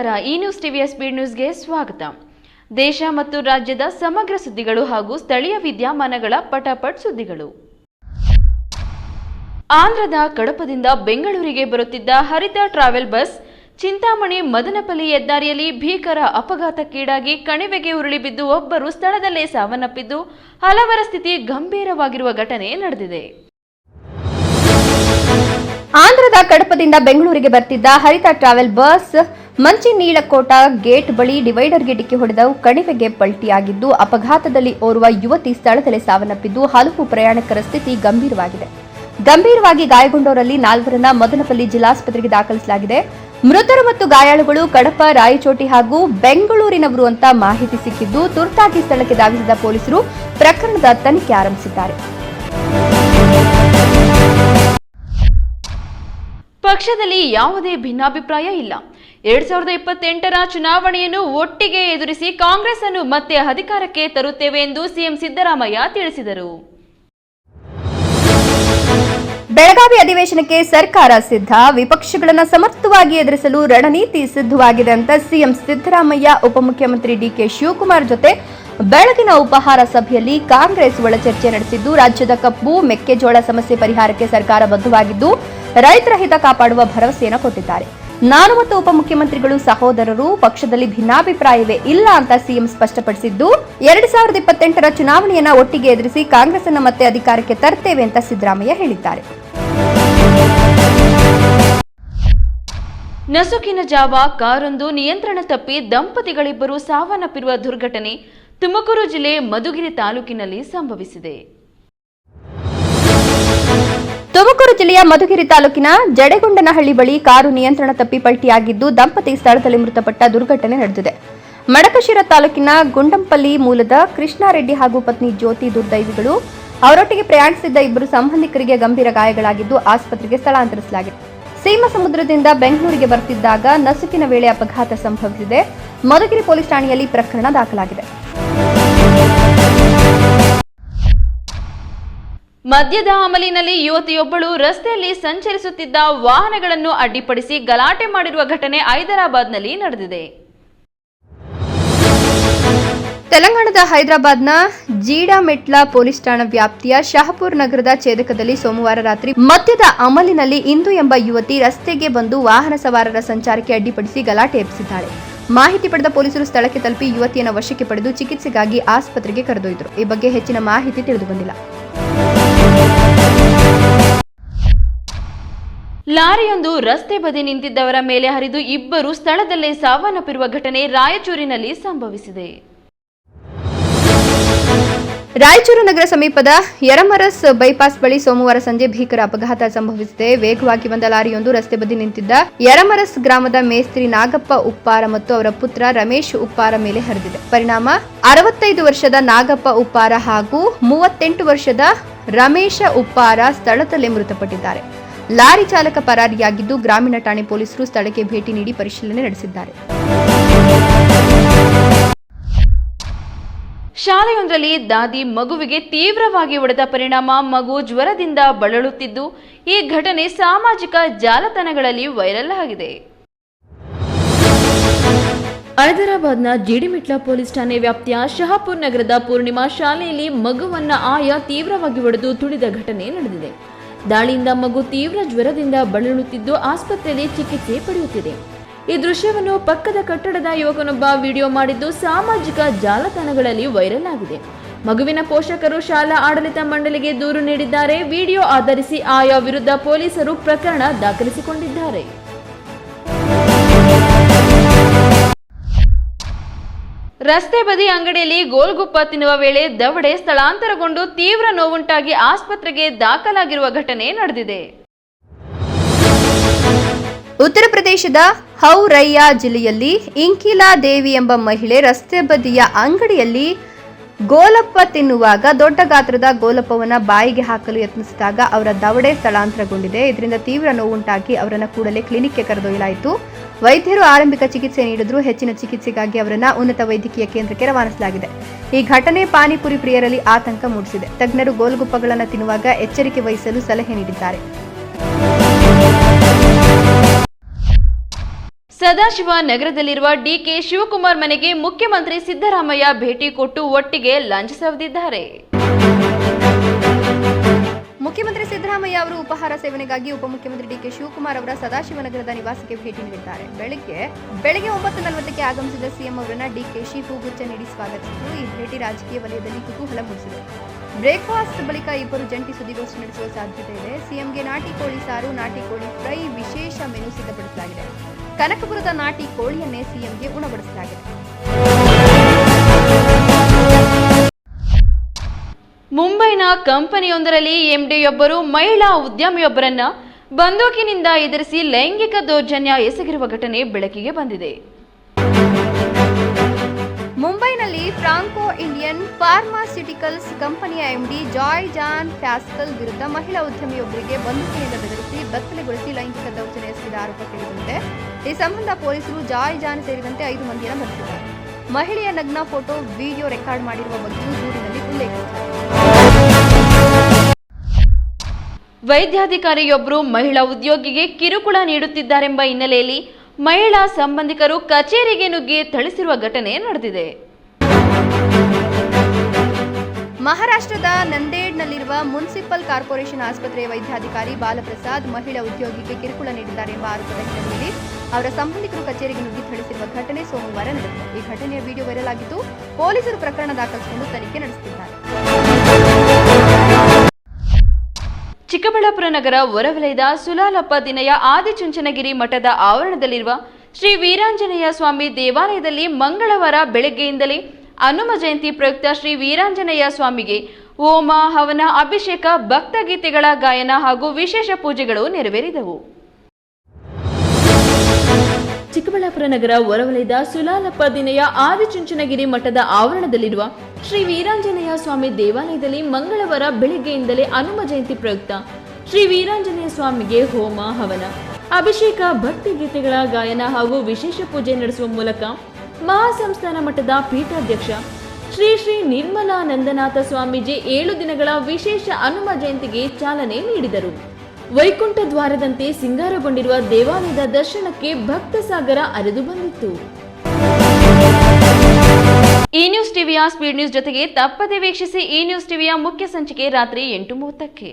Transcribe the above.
ನಮಸ್ಕಾರ. ಈ ನ್ಯೂಸ್ ಟಿವಿಯ ಸ್ಪೀಡ್ ನ್ಯೂಸ್ಗೆ ಸ್ವಾಗತ. ದೇಶ ಮತ್ತು ರಾಜ್ಯದ ಸಮಗ್ರ ಸುದ್ದಿಗಳು ಹಾಗೂ ಸ್ಥಳೀಯ ವಿದ್ಯಮಾನಗಳ ಪಟಾಪಟ್ ಸುದ್ದಿಗಳು. ಆಂಧ್ರದ ಕಡಪದಿಂದ ಬೆಂಗಳೂರಿಗೆ ಬರುತ್ತಿದ್ದ ಹರಿತ ಟ್ರಾವೆಲ್ ಬಸ್ ಚಿಂತಾಮಣಿ ಮದನಪಲ್ಲಿ ಹೆದ್ದಾರಿಯಲ್ಲಿ ಭೀಕರ ಅಪಘಾತಕ್ಕೀಡಾಗಿ ಕಣಿವೆಗೆ ಉರುಳಿ ಬಿದ್ದು ಒಬ್ಬರು ಸ್ಥಳದಲ್ಲೇ ಸಾವನ್ನಪ್ಪಿದ್ದು ಹಲವರ ಸ್ಥಿತಿ ಗಂಭೀರವಾಗಿರುವ ಘಟನೆ ನಡೆದಿದೆ. ಆಂಧ್ರದ ಕಡಪದಿಂದ ಬೆಂಗಳೂರಿಗೆ ಬರ್ತಿದ್ದ ಹರಿತ ಟ್ರಾವೆಲ್ ಬಸ್ ಮಂಚಿನೀಳಕೋಟ ಗೇಟ್ ಬಳಿ ಡಿವೈಡರ್ಗೆ ಡಿಕ್ಕಿ ಹೊಡೆದ ಕಣಿವೆಗೆ ಪಲ್ಟಿಯಾಗಿದ್ದು, ಅಪಘಾತದಲ್ಲಿ ಓರ್ವ ಯುವತಿ ಸ್ಥಳದಲ್ಲೇ ಸಾವನ್ನಪ್ಪಿದ್ದು, ಹಲವು ಪ್ರಯಾಣಿಕರ ಸ್ಥಿತಿ ಗಂಭೀರವಾಗಿದೆ. ಗಂಭೀರವಾಗಿ ಗಾಯಗೊಂಡವರಲ್ಲಿ ನಾಲ್ವರನ್ನ ಮದನಪಲ್ಲಿ ಜಿಲ್ಲಾಸ್ಪತ್ರೆಗೆ ದಾಖಲಿಸಲಾಗಿದೆ. ಮೃತರು ಮತ್ತು ಗಾಯಾಳುಗಳು ಕಡಪ, ರಾಯಚೋಟಿ ಹಾಗೂ ಬೆಂಗಳೂರಿನವರು ಅಂತ ಮಾಹಿತಿ ಸಿಕ್ಕಿದ್ದು, ತುರ್ತಾಗಿ ಸ್ಥಳಕ್ಕೆ ಧಾವಿಸಿದ ಪೊಲೀಸರು ಪ್ರಕರಣದ ತನಿಖೆ ಆರಂಭಿಸಿದ್ದಾರೆ. ಪಕ್ಷದಲ್ಲಿ ಯಾವುದೇ ಭಿನ್ನಾಭಿಪ್ರಾಯ ಇಲ್ಲ. ಎರಡ್ ಸಾವಿರದ ಇಪ್ಪತ್ತೆಂಟರ ಚುನಾವಣೆಯನ್ನು ಒಟ್ಟಿಗೆ ಎದುರಿಸಿ ಕಾಂಗ್ರೆಸ್ ಅನ್ನು ಮತ್ತೆ ಅಧಿಕಾರಕ್ಕೆ ತರುತ್ತೇವೆ ಎಂದು ಸಿಎಂ ಸಿದ್ದರಾಮಯ್ಯ ತಿಳಿಸಿದರು. ಬೆಳಗಾವಿ ಅಧಿವೇಶನಕ್ಕೆ ಸರ್ಕಾರ ಸಿದ್ಧ, ವಿಪಕ್ಷಗಳನ್ನು ಸಮರ್ಥವಾಗಿ ಎದುರಿಸಲು ರಣನೀತಿ ಸಿದ್ಧವಾಗಿದೆ ಅಂತ ಸಿಎಂ ಸಿದ್ದರಾಮಯ್ಯ, ಉಪಮುಖ್ಯಮಂತ್ರಿ ಡಿಕೆ ಶಿವಕುಮಾರ್ ಜೊತೆ ಬೆಳಗಿನ ಉಪಹಾರ ಸಭೆಯಲ್ಲಿ ಕಾಂಗ್ರೆಸ್ ಒಳಚರ್ಚೆ ನಡೆಸಿದ್ದು, ರಾಜ್ಯದ ಕಬ್ಬು, ಮೆಕ್ಕೆಜೋಳ ಸಮಸ್ಯೆ ಪರಿಹಾರಕ್ಕೆ ಸರ್ಕಾರ ಬದ್ಧವಾಗಿದ್ದು, ರೈತರ ಹಿತ ಕಾಪಾಡುವ ಭರವಸೆಯನ್ನು ಕೊಟ್ಟಿದ್ದಾರೆ. ನಾನು ಮತ್ತು ಉಪಮುಖ್ಯಮಂತ್ರಿಗಳು ಸಹೋದರರು, ಪಕ್ಷದಲ್ಲಿ ಭಿನ್ನಾಭಿಪ್ರಾಯವೇ ಇಲ್ಲ ಅಂತ ಸಿಎಂ ಸ್ಪಷ್ಟಪಡಿಸಿದ್ದು, ಎರಡ್ ಸಾವಿರದ ಇಪ್ಪತ್ತೆಂಟರ ಚುನಾವಣೆಯನ್ನ ಒಟ್ಟಿಗೆ ಎದುರಿಸಿ ಕಾಂಗ್ರೆಸ್ ಅನ್ನ ಮತ್ತೆ ಅಧಿಕಾರಕ್ಕೆ ತರ್ತೇವೆ ಅಂತ ಸಿದ್ದರಾಮಯ್ಯ ಹೇಳಿದ್ದಾರೆ. ನಸುಕಿನ ಜಾವ, ಕಾರೊಂದು, ನಿಯಂತ್ರಣ ತಪ್ಪಿ ದಂಪತಿಗಳಿಬ್ಬರು ಸಾವನ್ನಪ್ಪಿರುವ ದುರ್ಘಟನೆ ತುಮಕೂರು ಜಿಲ್ಲೆ ಮಧುಗಿರಿ ತಾಲೂಕಿನಲ್ಲಿ ಸಂಭವಿಸಿದೆ. ತುಮಕೂರು ಜಿಲ್ಲೆಯ ಮಧುಗಿರಿ ತಾಲೂಕಿನ ಜಡೆಗೊಂಡನಹಳ್ಳಿ ಬಳಿ ಕಾರು ನಿಯಂತ್ರಣ ತಪ್ಪಿ ಪಲ್ಟಿಯಾಗಿದ್ದು ದಂಪತಿ ಸ್ಥಳದಲ್ಲಿ ಮೃತಪಟ್ಟ ದುರ್ಘಟನೆ ನಡೆದಿದೆ. ಮಡಕಶಿರ ತಾಲೂಕಿನ ಗುಂಡಂಪಲ್ಲಿ ಮೂಲದ ಕೃಷ್ಣಾರೆಡ್ಡಿ ಹಾಗೂ ಪತ್ನಿ ಜ್ಯೋತಿ ದುರ್ದೈವಿಗಳು ಅವರೊಟ್ಟಿಗೆ ಪ್ರಯಾಣಿಸಿದ್ದ ಇಬ್ಬರು ಸಂಬಂಧಿಕರಿಗೆ ಗಂಭೀರ ಗಾಯಗಳಾಗಿದ್ದು ಆಸ್ಪತ್ರೆಗೆ ಸ್ಥಳಾಂತರಿಸಲಾಗಿದೆ. ಸೀಮಾ ಸಮುದ್ರದಿಂದ ಬೆಂಗಳೂರಿಗೆ ಬರ್ತಿದ್ದಾಗ ನಸುಕಿನ ವೇಳೆ ಅಪಘಾತ ಸಂಭವಿಸಿದೆ. ಮಧುಗಿರಿ ಪೊಲೀಸ್ ಠಾಣೆಯಲ್ಲಿ ಪ್ರಕರಣ ದಾಖಲಾಗಿದೆ. ಮದ್ಯದ ಅಮಲಿನಲ್ಲಿ ಯುವತಿಯೊಬ್ಬಳು ರಸ್ತೆಯಲ್ಲಿ ಸಂಚರಿಸುತ್ತಿದ್ದ ವಾಹನಗಳನ್ನು ಅಡ್ಡಿಪಡಿಸಿ ಗಲಾಟೆ ಮಾಡಿರುವ ಘಟನೆ ಹೈದರಾಬಾದ್ನಲ್ಲಿ ನಡೆದಿದೆ. ತೆಲಂಗಾಣದ ಹೈದರಾಬಾದ್ನ ಜೀಡಾಮೆಟ್ಲ ಪೊಲೀಸ್ ಠಾಣಾ ವ್ಯಾಪ್ತಿಯ ಶಹಪುರ್ ನಗರದ ಛೇದಕದಲ್ಲಿ ಸೋಮವಾರ ರಾತ್ರಿ ಮದ್ಯದ ಅಮಲಿನಲ್ಲಿ ಇಂದು ಎಂಬ ಯುವತಿ ರಸ್ತೆಗೆ ಬಂದು ವಾಹನ ಸವಾರರ ಸಂಚಾರಕ್ಕೆ ಅಡ್ಡಿಪಡಿಸಿ ಗಲಾಟೆ ಎಬ್ಬಿಸಿದ್ದಾಳೆ. ಮಾಹಿತಿ ಪಡೆದ ಪೊಲೀಸರು ಸ್ಥಳಕ್ಕೆ ತಲುಪಿ ಯುವತಿಯನ್ನು ವಶಕ್ಕೆ ಪಡೆದು ಚಿಕಿತ್ಸೆಗಾಗಿ ಆಸ್ಪತ್ರೆಗೆ ಕರೆದೊಯ್ದರು. ಈ ಬಗ್ಗೆ ಹೆಚ್ಚಿನ ಮಾಹಿತಿ ತಿಳಿದುಬಂದಿಲ್ಲ. ಲಾರಿಯೊಂದು ರಸ್ತೆ ಬದಿ ನಿಂತಿದ್ದವರ ಮೇಲೆ ಹರಿದು ಇಬ್ಬರು ಸ್ಥಳದಲ್ಲೇ ಸಾವನ್ನಪ್ಪಿರುವ ಘಟನೆ ರಾಯಚೂರಿನಲ್ಲಿ ಸಂಭವಿಸಿದೆ. ರಾಯಚೂರು ನಗರ ಸಮೀಪದ ಯರಮರಸ್ ಬೈಪಾಸ್ ಬಳಿ ಸೋಮವಾರ ಸಂಜೆ ಭೀಕರ ಅಪಘಾತ ಸಂಭವಿಸಿದೆ. ವೇಗವಾಗಿ ಬಂದ ಲಾರಿಯೊಂದು ರಸ್ತೆ ಬದಿ ನಿಂತಿದ್ದ ಯರಮರಸ್ ಗ್ರಾಮದ ಮೇಸ್ತ್ರಿ ನಾಗಪ್ಪ ಉಪ್ಪಾರ ಮತ್ತು ಅವರ ಪುತ್ರ ರಮೇಶ್ ಉಪ್ಪಾರ ಮೇಲೆ ಹರಿದಿದೆ. ಪರಿಣಾಮ, ಅರವತ್ತೈದು ವರ್ಷದ ನಾಗಪ್ಪ ಉಪ್ಪಾರ ಹಾಗೂ ಮೂವತ್ತೆಂಟು ವರ್ಷದ ರಮೇಶ ಉಪ್ಪಾರ ಸ್ಥಳದಲ್ಲೇ ಮೃತಪಟ್ಟಿದ್ದಾರೆ. ಲಾರಿ ಚಾಲಕ ಪರಾರಿಯಾಗಿದ್ದು ಗ್ರಾಮೀಣ ಠಾಣೆ ಪೊಲೀಸರು ಸ್ಥಳಕ್ಕೆ ಭೇಟಿ ನೀಡಿ ಪರಿಶೀಲನೆ ನಡೆಸಿದ್ದಾರೆ. ಶಾಲೆಯೊಂದರಲ್ಲಿ ದಾದಿ ಮಗುವಿಗೆ ತೀವ್ರವಾಗಿ ಒಡೆದ ಪರಿಣಾಮ ಮಗು ಜ್ವರದಿಂದ ಬಳಲುತ್ತಿದ್ದು, ಈ ಘಟನೆ ಸಾಮಾಜಿಕ ಜಾಲತಾಣಗಳಲ್ಲಿ ವೈರಲ್ ಆಗಿದೆ. ಹೈದರಾಬಾದ್ನ ಜಿಡಿಮಿಟ್ಲ ಪೊಲೀಸ್ ಠಾಣೆ ವ್ಯಾಪ್ತಿಯ ಶಹಾಪುರ್ ನಗರದ ಪೂರ್ಣಿಮಾ ಶಾಲೆಯಲ್ಲಿ ಮಗುವನ್ನ ಆಯ ತೀವ್ರವಾಗಿ ಒಡೆದು ತುಳಿದ ಘಟನೆ ನಡೆದಿದೆ. ದಾಳಿಯಿಂದ ಮಗು ತೀವ್ರ ಜ್ವರದಿಂದ ಬಳಲುತ್ತಿದ್ದು ಆಸ್ಪತ್ರೆಯಲ್ಲಿ ಚಿಕಿತ್ಸೆ ಪಡೆಯುತ್ತಿದೆ. ಈ ದೃಶ್ಯವನ್ನು ಪಕ್ಕದ ಕಟ್ಟಡದ ಯುವಕನೊಬ್ಬ ವಿಡಿಯೋ ಮಾಡಿದ್ದು ಸಾಮಾಜಿಕ ಜಾಲತಾಣಗಳಲ್ಲಿ ವೈರಲ್ ಆಗಿದೆ. ಮಗುವಿನ ಪೋಷಕರು ಶಾಲಾ ಆಡಳಿತ ಮಂಡಳಿಗೆ ದೂರು ನೀಡಿದ್ದಾರೆ. ವಿಡಿಯೋ ಆಧರಿಸಿ ಆಯಾ ವಿರುದ್ಧ ಪೊಲೀಸರು ಪ್ರಕರಣ ದಾಖಲಿಸಿಕೊಂಡಿದ್ದಾರೆ. ರಸ್ತೆ ಬದಿ ಅಂಗಡಿಯಲ್ಲಿ ಗೋಲ್ಗುಪ್ಪ ತಿನ್ನುವ ವೇಳೆ ದವಡೆ ಸ್ಥಳಾಂತರಗೊಂಡು ತೀವ್ರ ನೋವುಂಟಾಗಿ ಆಸ್ಪತ್ರೆಗೆ ದಾಖಲಾಗಿರುವ ಘಟನೆ ನಡೆದಿದೆ. ಉತ್ತರ ಪ್ರದೇಶದ ಹೌರಯ್ಯ ಜಿಲ್ಲೆಯಲ್ಲಿ ಇಂಕಿಲಾ ದೇವಿ ಎಂಬ ಮಹಿಳೆ ರಸ್ತೆ ಬದಿಯ ಅಂಗಡಿಯಲ್ಲಿ ಗೋಲಪ್ಪ ತಿನ್ನುವಾಗ ದೊಡ್ಡ ಗಾತ್ರದ ಗೋಲಪ್ಪವನ್ನು ಬಾಯಿಗೆ ಹಾಕಲು ಯತ್ನಿಸಿದಾಗ ಅವರ ದವಡೆ ಸ್ಥಳಾಂತರಗೊಂಡಿದೆ. ಇದರಿಂದ ತೀವ್ರ ನೋವುಂಟಾಗಿ ಅವರನ್ನು ಕೂಡಲೇ ಕ್ಲಿನಿಕ್ಗೆ ಕರೆದೊಯ್ಯಲಾಯಿತು. ವೈದ್ಯರು ಆರಂಭಿಕ ಚಿಕಿತ್ಸೆ ನೀಡಿದ್ರು ಹೆಚ್ಚಿನ ಚಿಕಿತ್ಸೆಗಾಗಿ ಅವರನ್ನ ಉನ್ನತ ವೈದ್ಯಕೀಯ ಕೇಂದ್ರಕ್ಕೆ ರವಾನಿಸಲಾಗಿದೆ. ಈ ಘಟನೆ ಪಾನಿಪುರಿ ಪ್ರಿಯರಲ್ಲಿ ಆತಂಕ ಮೂಡಿಸಿದೆ. ತಜ್ಞರು ಗೋಲ್ಗುಪ್ಪಗಳನ್ನು ತಿನ್ನುವಾಗ ಎಚ್ಚರಿಕೆ ವಹಿಸಲು ಸಲಹೆ ನೀಡಿದ್ದಾರೆ. ಸದಾಶಿವ ನಗರದಲ್ಲಿರುವ ಡಿಕೆ ಶಿವಕುಮಾರ್ ಮನೆಗೆ ಮುಖ್ಯಮಂತ್ರಿ ಸಿದ್ದರಾಮಯ್ಯ ಭೇಟಿ ಕೊಟ್ಟು ಒಟ್ಟಿಗೆ ಲಂಚ ಸವದಿದ್ದಾರೆ. ಮುಖ್ಯಮಂತ್ರಿ ಸಿದ್ದರಾಮಯ್ಯ ಅವರು ಉಪಹಾರ ಸೇವನೆಗಾಗಿ ಉಪಮುಖ್ಯಮಂತ್ರಿ ಡಿಕೆ ಶಿವಕುಮಾರ್ ಅವರ ಸದಾಶಿವನಗರದ ನಿವಾಸಕ್ಕೆ ಭೇಟಿ ನೀಡಿದ್ದಾರೆ. ಬೆಳಗ್ಗೆ ಬೆಳಗ್ಗೆ ಒಂಬತ್ತು ನಲವತ್ತಕ್ಕೆ ಆಗಮಿಸಿದ ಸಿಎಂ ಅವರನ್ನ ಡಿಕೆಶಿ ಹೂಗುಚ್ಚ ನೀಡಿ ಸ್ವಾಗತಿಸಿದ್ದು ಈ ಭೇಟಿ ರಾಜಕೀಯ ವಲಯದಲ್ಲಿ ಕುತೂಹಲ ಮೂಡಿಸಿದೆ. ಬ್ರೇಕ್ಫಾಸ್ಟ್ ಬಳಿಕ ಇಬ್ಬರು ಜಂಟಿ ಸುದ್ದಿಗೋಷ್ಠಿ ನಡೆಸುವ ಸಾಧ್ಯತೆ ಇದೆ. ಸಿಎಂಗೆ ನಾಟಿ ಕೋಳಿ ಸಾರು, ನಾಟಿ ಕೋಳಿ ಫ್ರೈ ವಿಶೇಷ ಮೆನು ಸಿದ್ಧಪಡಿಸಲಾಗಿದೆ. ಕನಕಪುರದ ನಾಟಿ ಕೋಳಿಯನ್ನೇ ಸಿಎಂಗೆ ಉಣಬಡಿಸಲಾಗಿದೆ. ಮುಂಬೈನ ಕಂಪನಿಯೊಂದರಲ್ಲಿ ಎಂಡಿಯೊಬ್ಬರು ಮಹಿಳಾ ಉದ್ಯಮಿಯೊಬ್ಬರನ್ನ ಬಂದೂಕಿನಿಂದ ಎದುರಿಸಿ ಲೈಂಗಿಕ ದೌರ್ಜನ್ಯ ಎಸಗಿರುವ ಘಟನೆ ಬೆಳಕಿಗೆ ಬಂದಿದೆ. ಮುಂಬೈನಲ್ಲಿ ಫ್ರಾಂಕೋ ಇಂಡಿಯನ್ ಫಾರ್ಮಾಸ್ಯುಟಿಕಲ್ಸ್ ಕಂಪನಿಯ ಎಂಡಿ ಜಾಯ್ ಜಾನ್ ಫ್ಯಾಸ್ಕಲ್ ವಿರುದ್ಧ ಮಹಿಳಾ ಉದ್ಯಮಿಯೊಬ್ಬರಿಗೆ ಬಂದೂಕಿನಿಂದ ಬೆದರಿಸಿ ಬೆತ್ತಲೆಗೊಳಿಸಿ ಲೈಂಗಿಕ ದೌರ್ಜನ್ಯ ಎಸಗಿದ ಆರೋಪ ಕೇಳಿದಂತೆ ಈ ಸಂಬಂಧ ಪೊಲೀಸರು ಜಾಯ್ ಜಾನ್ ಸೇರಿದಂತೆ ಐದು ಮಂದಿಯನ್ನು ಬಂಧಿಸಿದ್ದಾರೆ. ಮಹಿಳೆಯ ನಗ್ನ ಫೋಟೋ, ವಿಡಿಯೋ ರೆಕಾರ್ಡ್ ಮಾಡಿರುವ ಬಗ್ಗೆಯೂ ದೂರಿನಲ್ಲಿ ಉಲ್ಲೇಖಿಸಿದ್ದಾರೆ. ವೈದ್ಯಾಧಿಕಾರಿಯೊಬ್ಬರು ಮಹಿಳಾ ಉದ್ಯೋಗಿಗೆ ಕಿರುಕುಳ ನೀಡುತ್ತಿದ್ದಾರೆಂಬ ಹಿನ್ನೆಲೆಯಲ್ಲಿ ಮಹಿಳಾ ಸಂಬಂಧಿಕರು ಕಚೇರಿಗೆ ನುಗ್ಗಿ ಥಳಿಸಿರುವ ಘಟನೆ ನಡೆದಿದೆ. ಮಹಾರಾಷ್ಟ್ರದ ನಂದೇಡ್ನಲ್ಲಿರುವ ಮುನ್ಸಿಪಲ್ ಕಾರ್ಪೊರೇಷನ್ ಆಸ್ಪತ್ರೆಯ ವೈದ್ಯಾಧಿಕಾರಿ ಬಾಲಪ್ರಸಾದ್ ಮಹಿಳಾ ಉದ್ಯೋಗಿಗೆ ಕಿರುಕುಳ ನೀಡಿದ್ದಾರೆ ಎಂಬ ಆರೋಪದ ಹಿನ್ನೆಲೆಯಲ್ಲಿ ಅವರ ಸಂಬಂಧಿಕರು ಕಚೇರಿಗೆ ನುಗ್ಗಿ ಥಳಿಸಿರುವ ಘಟನೆ ಸೋಮವಾರ ನಡೆದಿದೆ. ಈ ಘಟನೆಯ ವಿಡಿಯೋ ವೈರಲ್ ಆಗಿದ್ದು ಪೊಲೀಸರು ಪ್ರಕರಣ ದಾಖಲಿಸಿಕೊಂಡು ತನಿಖೆ ನಡೆಸುತ್ತಿದ್ದಾರೆ. ಚಿಕ್ಕಬಳ್ಳಾಪುರ ನಗರ ಹೊರವಲಯದ ಸುಲಾಲಪ್ಪ ದಿನಯ ಆದಿಚುಂಚನಗಿರಿ ಮಠದ ಆವರಣದಲ್ಲಿರುವ ಶ್ರೀ ವೀರಾಂಜನೇಯ ಸ್ವಾಮಿ ದೇವಾಲಯದಲ್ಲಿ ಮಂಗಳವಾರ ಬೆಳಗ್ಗೆಯಿಂದಲೇ ಹನುಮ ಜಯಂತಿ ಪ್ರಯುಕ್ತ ಶ್ರೀ ವೀರಾಂಜನೇಯ ಸ್ವಾಮಿಗೆ ಹೋಮ, ಹವನ, ಅಭಿಷೇಕ, ಭಕ್ತಗೀತೆಗಳ ಗಾಯನ ಹಾಗೂ ವಿಶೇಷ ಪೂಜೆಗಳು ನೆರವೇರಿದವು. ಚಿಕ್ಕಬಳ್ಳಾಪುರ ನಗರ ಹೊರವಲಯದ ಸುಲಾಲಪ್ಪ ದಿನೆಯ ಆದಿಚುಂಚನಗಿರಿ ಮಠದ ಆವರಣದಲ್ಲಿರುವ ಶ್ರೀ ವೀರಾಂಜನೇಯ ಸ್ವಾಮಿ ದೇವಾಲಯದಲ್ಲಿ ಮಂಗಳವಾರ ಬೆಳಿಗ್ಗೆಯಿಂದಲೇ ಹನುಮ ಜಯಂತಿ ಪ್ರಯುಕ್ತ. ಶ್ರೀ ವೀರಾಂಜನೇಯ ಸ್ವಾಮಿಗೆ ಹೋಮ, ಹವನ, ಅಭಿಷೇಕ, ಭಕ್ತಿ ಗೀತೆಗಳ ಗಾಯನ ಹಾಗೂ ವಿಶೇಷ ಪೂಜೆ ನಡೆಸುವ ಮೂಲಕ ಮಹಾಸಂಸ್ಥಾನ ಮಠದ ಪೀಠಾಧ್ಯಕ್ಷ ಶ್ರೀ ಶ್ರೀ ನಿರ್ಮಲಾನಂದನಾಥ ಸ್ವಾಮೀಜಿ ಏಳು ದಿನಗಳ ವಿಶೇಷ ಹನುಮ ಜಯಂತಿಗೆ ಚಾಲನೆ ನೀಡಿದರು. ವೈಕುಂಠ ದ್ವಾರದಂತೆ ಸಿಂಗಾರಗೊಂಡಿರುವ ದೇವಾಲಯದ ದರ್ಶನಕ್ಕೆ ಭಕ್ತ ಸಾಗರ ಹರಿದು ಬಂದಿತ್ತು. ಈ ನ್ಯೂಸ್ ಟಿವಿಯ ಸ್ಪೀಡ್ ನ್ಯೂಸ್ ಜೊತೆಗೆ ತಪ್ಪದೆ ವೀಕ್ಷಿಸಿ ಈ ನ್ಯೂಸ್ ಟಿವಿಯ ಮುಖ್ಯ ಸಂಚಿಕೆ ರಾತ್ರಿ ಎಂಟು ಮೂವತ್ತಕ್ಕೆ.